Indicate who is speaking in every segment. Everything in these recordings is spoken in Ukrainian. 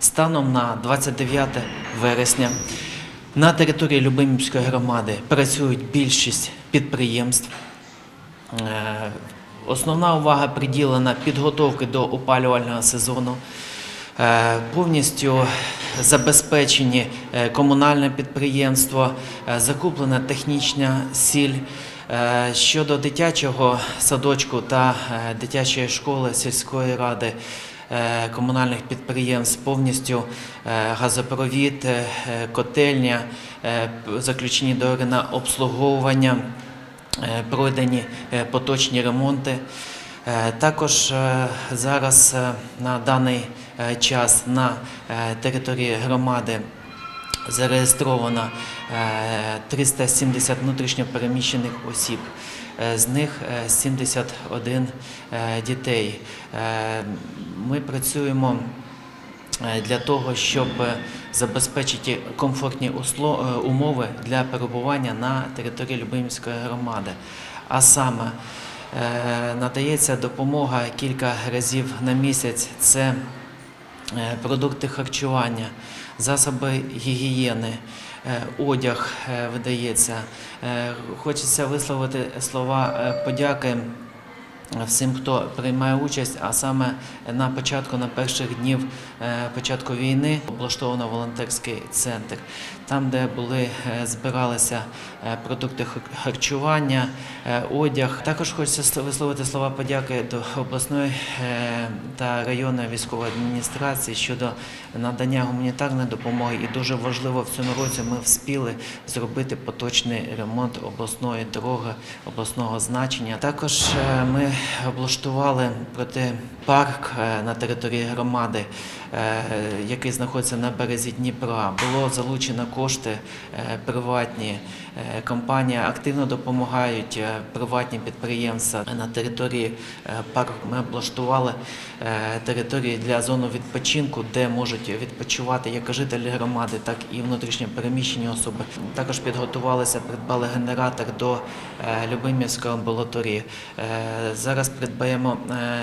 Speaker 1: Станом на 29 вересня на території Любимівської громади працюють більшість підприємств. Е, Основна увага приділена підготовки до опалювального сезону. Е, Повністю забезпечені е, комунальне підприємство, закуплена технічна сіль. Е, Щодо дитячого садочку та е, дитячої школи сільської ради е, комунальних підприємств повністю газопровід, котельня, заключені договори на обслуговування, пройдені поточні ремонти. Також зараз на даний час на території громади зареєстровано е, 370 внутрішньопереміщених осіб. Е, З них е, 71 е, дітей. Е, Ми працюємо е, для того, щоб е, забезпечити комфортні е, умови для перебування на території Любимівської громади. А саме е, надається допомога кілька разів на місяць. Це е, продукти харчування, засоби гігієни, е, одяг е, видається. Е, Хочеться висловити слова е, подяки всім, хто приймає участь, а саме на початку, на перших днів е, початку війни облаштовано волонтерський центр, там, де були е, збиралися е, продукти харчування, е, одяг. Також хочеться висловити слова подяки до обласної та районної військової адміністрації щодо надання гуманітарної допомоги. І дуже важливо в цьому році ми вспіли зробити поточний ремонт обласної дороги обласного значення. Також ми облаштували протипарк е, на території громади, який знаходиться на березі Дніпра. Було залучено кошти е, приватні. Е, Компанія активно допомагають е, приватні підприємства на території парку. Ми облаштували території для зону відпочинку, де можуть відпочивати як жителі громади, так і внутрішньо переміщені особи. Також підготувалися, придбали генератор до Любимівської амбулаторії. Зараз придбаємо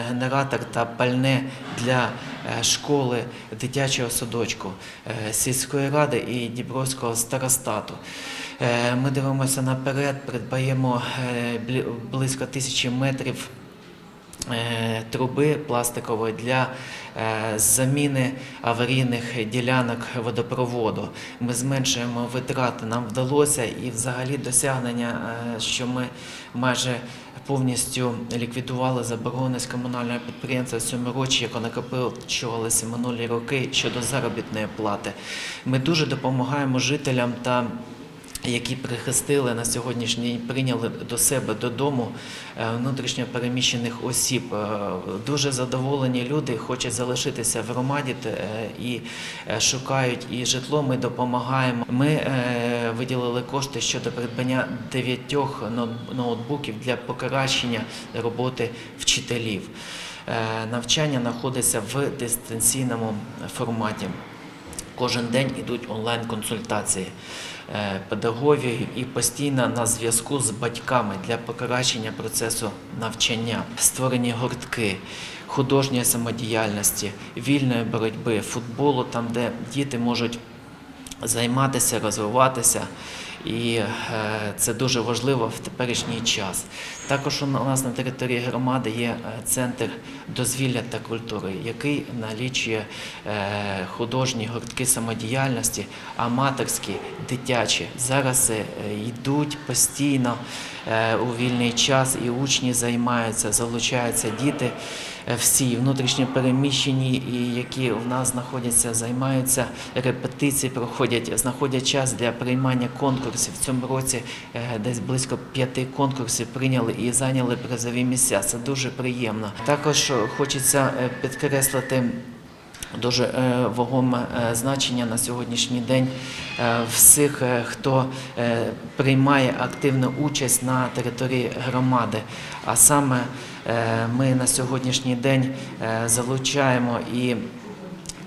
Speaker 1: генератор та пальне для школи дитячого садочку е, сільської ради і Дібровського старостату. Е, Ми дивимося наперед, придбаємо е, близько тисячі метрів е, труби пластикової для е, заміни аварійних ділянок водопроводу. Ми зменшуємо витрати. Нам вдалося і взагалі досягнення, е, що ми майже повністю ліквідували заборони з комунального підприємства цьому році, яка накопичувалися минулі роки щодо заробітної плати. Ми дуже допомагаємо жителям та які прихистили на сьогоднішній день, прийняли до себе додому е, внутрішньо переміщених осіб. Е, Дуже задоволені люди, хочуть залишитися в громаді е, і шукають і житло. Ми допомагаємо. Ми виділили кошти щодо придбання дев'ятьох ноутбуків для покращення роботи вчителів. Навчання знаходиться в дистанційному форматі. Кожен день йдуть онлайн-консультації е, педагогів і постійно на зв'язку з батьками для покращення процесу навчання, створені гуртки художньої самодіяльності, вільної боротьби, футболу, там, де діти можуть займатися, розвиватися. І е, це дуже важливо в теперішній час. Також у нас на території громади є е, центр дозвілля та культури, який налічує е, художні гуртки самодіяльності, аматорські, дитячі. Зараз йдуть постійно у вільний час, і учні займаються, залучаються діти всі внутрішньо переміщені, і які в нас знаходяться, займаються репетиції, проходять, знаходять час для приймання конкурсів. В цьому році е, десь близько п'яти конкурсів прийняли і зайняли призові місця. Це дуже приємно. Також хочеться е, підкреслити. Дуже е, вагоме значення на сьогоднішній день всіх, хто приймає активну участь на території громади. А саме ми на сьогоднішній день залучаємо і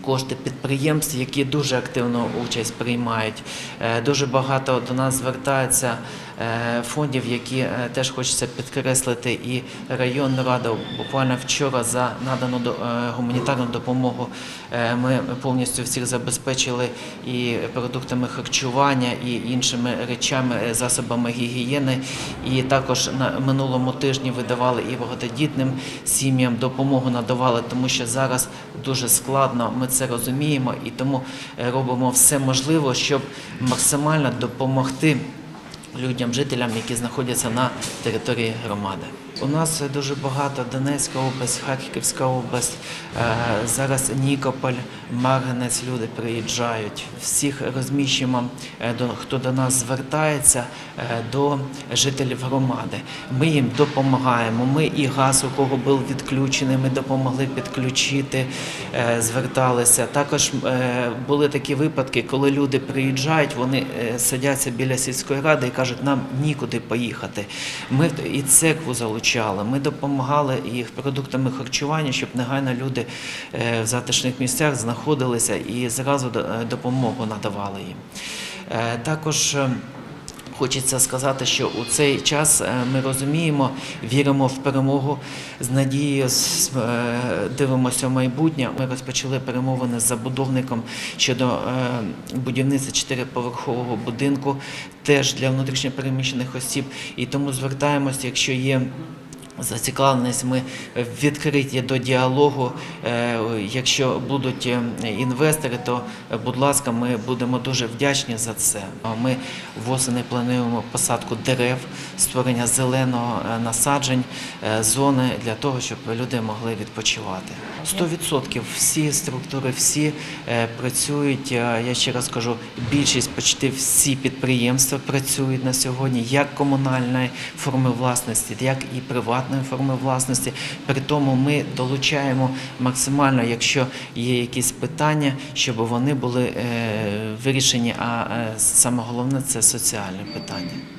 Speaker 1: кошти підприємств, які дуже активно участь приймають. Е, Дуже багато до нас звертаються е, фондів, які е, теж хочеться підкреслити, і районну раду буквально вчора за надану е, гуманітарну допомогу е, ми повністю всіх забезпечили і продуктами харчування, і іншими речами, е, засобами гігієни. І також на минулому тижні видавали і багатодітним сім'ям допомогу надавали, тому що зараз дуже складно. Ми це розуміємо і тому е, робимо все можливе, щоб максимально допомогти людям, жителям, які знаходяться на території громади. У нас дуже багато Донецька область, Харківська область, е, зараз Нікополь, Марганець. Люди приїжджають. Всіх розміщуємо, е, хто до нас звертається е, до жителів громади. Ми їм допомагаємо. Ми і газ, у кого був відключений, ми допомогли підключити, зверталися. Також були такі випадки, коли люди приїжджають, вони сидяться біля сільської ради і кажуть, нам нікуди поїхати. Ми і церкву залучали, ми допомагали їх продуктами харчування, щоб негайно люди е, в затишних місцях знаходилися і зразу е, допомогу надавали їм. Е, Також Хочеться сказати, що у цей час е, ми розуміємо, віримо в перемогу з надією, е, дивимося в майбутнє. Ми розпочали перемовини з забудовником щодо е, будівництва чотириповерхового будинку, теж для внутрішньопереміщених осіб. І тому звертаємося, якщо є. Зацікавленість ми відкриті до діалогу. Е, Якщо будуть е, інвестори, то, е, будь ласка, ми будемо дуже вдячні за це. Ми восени плануємо посадку дерев, створення зеленого насаджень, зони для того, щоб люди могли відпочивати. 100% всі структури, всі працюють. Я ще раз кажу, більшість, почти всі підприємства працюють на сьогодні, як комунальної форми власності, як і приватної форми власності. При тому ми долучаємо максимально, якщо є якісь питання, щоб вони були е, вирішені. А е, саме головне це соціальне питання.